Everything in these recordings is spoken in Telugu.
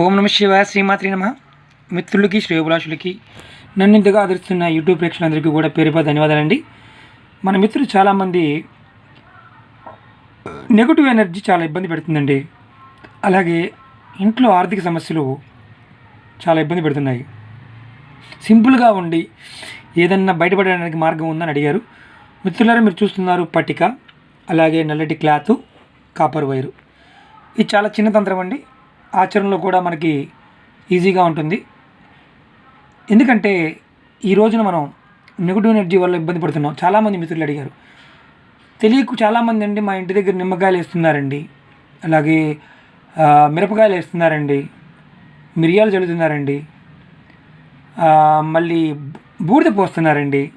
ఓం నమ శివాయ శ్రీమాత్రి నమ. మిత్రులకి శ్రేయోభిలాషులకి నన్ను ఇంతగా ఆదరిస్తున్న యూట్యూబ్ ప్రేక్షకులందరికీ కూడా పేరుపై ధన్యవాదాలండి. మన మిత్రులు చాలామంది నెగటివ్ ఎనర్జీ చాలా ఇబ్బంది పెడుతుందండి. అలాగే ఇంట్లో ఆర్థిక సమస్యలు చాలా ఇబ్బంది పెడుతున్నాయి. సింపుల్గా ఉండి ఏదన్నా బయటపడడానికి మార్గం ఉందని అడిగారు. మిత్రులారా మీరు చూస్తున్నారు పట్టిక అలాగే నల్లటి క్లాత్ కాపర్ వైరు. ఇది చాలా చిన్న తంత్రం అండి. ఆచరణలో కూడా మనకి ఈజీగా ఉంటుంది. ఎందుకంటే ఈ రోజున మనం నెగటివ్ ఎనర్జీ వల్ల ఇబ్బంది పడుతున్నాం. చాలామంది మిత్రులు అడిగారు. తెలియకు చాలామంది అండి మా ఇంటి దగ్గర నిమ్మకాయలు వేస్తున్నారండి. అలాగే మిరపకాయలు వేస్తున్నారండి. మిరియాలు చల్లుతున్నారండి. మళ్ళీ బూడిద పోస్తున్నారండి.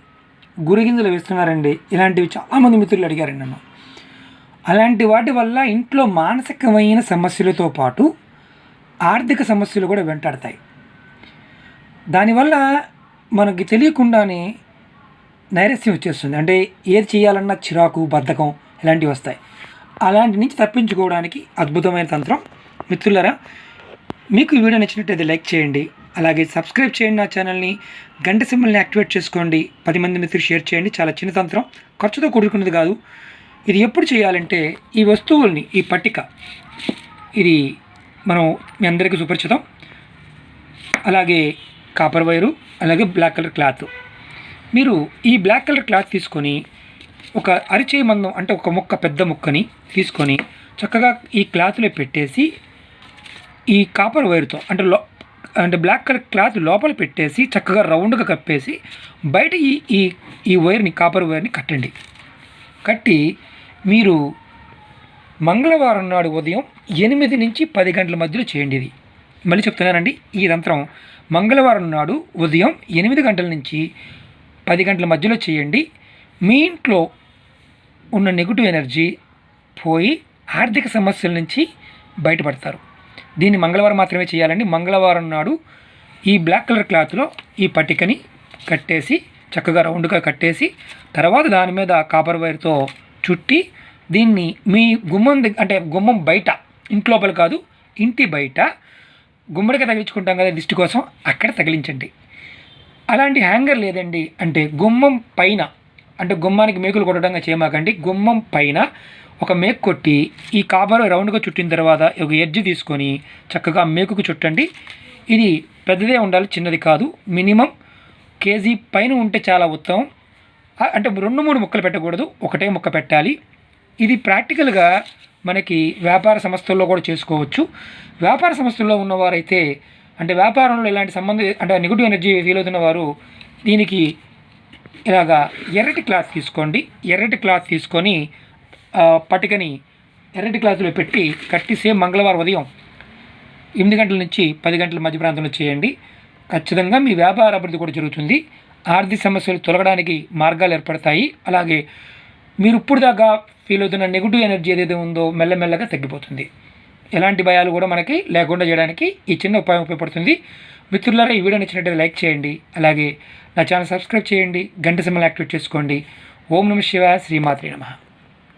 గురిగింజలు వేస్తున్నారండి. ఇలాంటివి చాలామంది మిత్రులు అడిగారండి నన్ను. అలాంటి వాటి వల్ల ఇంట్లో మానసికమైన సమస్యలతో పాటు ఆర్థిక సమస్యలు కూడా వెంటాడతాయి. దానివల్ల మనకి తెలియకుండానే నైరస్యం వచ్చేస్తుంది. అంటే ఏది చేయాలన్నా చిరాకు బద్ధకం ఇలాంటివి వస్తాయి. అలాంటి నుంచి తప్పించుకోవడానికి అద్భుతమైన తంత్రం. మిత్రులరా మీకు ఈ వీడియో నచ్చినట్టయితే లైక్ చేయండి. అలాగే సబ్స్క్రైబ్ చేయండి నా ఛానల్ని. గంట సింబల్ని యాక్టివేట్ చేసుకోండి. పది మంది మిత్రులు షేర్ చేయండి. చాలా చిన్న తంత్రం. ఖర్చుతో కూడుకున్నది కాదు. ఇది ఎప్పుడు చేయాలంటే ఈ వస్తువుల్ని ఈ పట్టిక ఇది మనం మీ అందరికీ సుపరిచితం అలాగే కాపర్ వైరు అలాగే బ్లాక్ కలర్ క్లాత్ మీరు ఈ బ్లాక్ కలర్ క్లాత్ తీసుకొని ఒక అరిచే మందం అంటే ఒక ముక్క పెద్ద ముక్కని తీసుకొని చక్కగా ఈ క్లాత్లో పెట్టేసి ఈ కాపర్ వైర్తో అంటే లో అంటే బ్లాక్ కలర్ క్లాత్ లోపల పెట్టేసి చక్కగా రౌండ్గా కప్పేసి బయట ఈ ఈ ఈ వైర్ని కాపర్ వైర్ని కట్టండి. కట్టి మీరు మంగళవారం నాడు ఉదయం ఎనిమిది నుంచి పది గంటల మధ్యలో చేయండి ఇది. మళ్ళీ చెప్తున్నానండి ఈ తంత్రం మంగళవారం నాడు ఉదయం ఎనిమిది గంటల నుంచి పది గంటల మధ్యలో చేయండి. మీ ఇంట్లో ఉన్న నెగిటివ్ ఎనర్జీ పోయి ఆర్థిక సమస్యల నుంచి బయటపడతారు. దీన్ని మంగళవారం మాత్రమే చేయాలండి. మంగళవారం నాడు ఈ బ్లాక్ కలర్ క్లాత్లో ఈ పట్టికని కట్టేసి చక్కగా రౌండ్గా కట్టేసి తర్వాత దాని మీద కాపర్ వైర్తో చుట్టి దీన్ని మీ గుమ్మం దగ్గర అంటే గుమ్మం బయట ఇంటి లోపల కాదు ఇంటి బయట గుమ్మడికి తగిలించుకుంటాం కదా దిష్టి కోసం అక్కడ తగిలించండి. అలాంటి హ్యాంగర్ లేదండి. అంటే గుమ్మం పైన అంటే గుమ్మానికి మేకులు కొట్టడంగా చేయమాకండి. గుమ్మం పైన ఒక మేకు కొట్టి ఈ కాపర్ రౌండ్గా చుట్టిన తర్వాత ఒక ఎడ్జ్ తీసుకొని చక్కగా మేకుకు చుట్టండి. ఇది పెద్దదే ఉండాలి చిన్నది కాదు. మినిమం కేజీ పైన ఉంటే చాలా ఉత్తమం. అంటే రెండు మూడు ముక్కలు పెట్టకూడదు ఒకటే ముక్క పెట్టాలి. ఇది ప్రాక్టికల్గా మనకి వ్యాపార సంస్థల్లో కూడా చేసుకోవచ్చు. వ్యాపార సంస్థల్లో ఉన్నవారైతే అంటే వ్యాపారంలో ఇలాంటి సంబంధం అంటే నెగిటివ్ ఎనర్జీ ఫీల్ అవుతున్న వారు దీనికి ఇలాగా ఎర్రటి క్లాత్ తీసుకోండి. ఎర్రటి క్లాత్ తీసుకొని పటికని ఎర్రటి క్లాత్లో పెట్టి కట్టి సేమ్ మంగళవారం ఉదయం ఎనిమిది గంటల నుంచి పది గంటల మధ్య ప్రాంతంలో చేయండి. ఖచ్చితంగా మీ వ్యాపార అభివృద్ధి కూడా జరుగుతుంది. ఆర్థిక సమస్యలు తొలగడానికి మార్గాలు ఏర్పడతాయి. అలాగే మీరు ఇప్పుడు దాకా ఫీల్ అవుతున్న నెగిటివ్ ఎనర్జీ ఏదైతే ఉందో మెల్లమెల్లగా తగ్గిపోతుంది. ఎలాంటి భయాలు కూడా మనకి లేకుండా చేయడానికి ఈ చిన్న ఉపాయం ఉపయోగపడుతుంది. మిత్రులారా ఈ వీడియో నచ్చినట్లయితే లైక్ చేయండి. అలాగే నా ఛానల్ సబ్స్క్రైబ్ చేయండి. గంట సమయం యాక్టివేట్ చేసుకోండి. ఓం నమ శివాయ శ్రీమాత్రి నమః.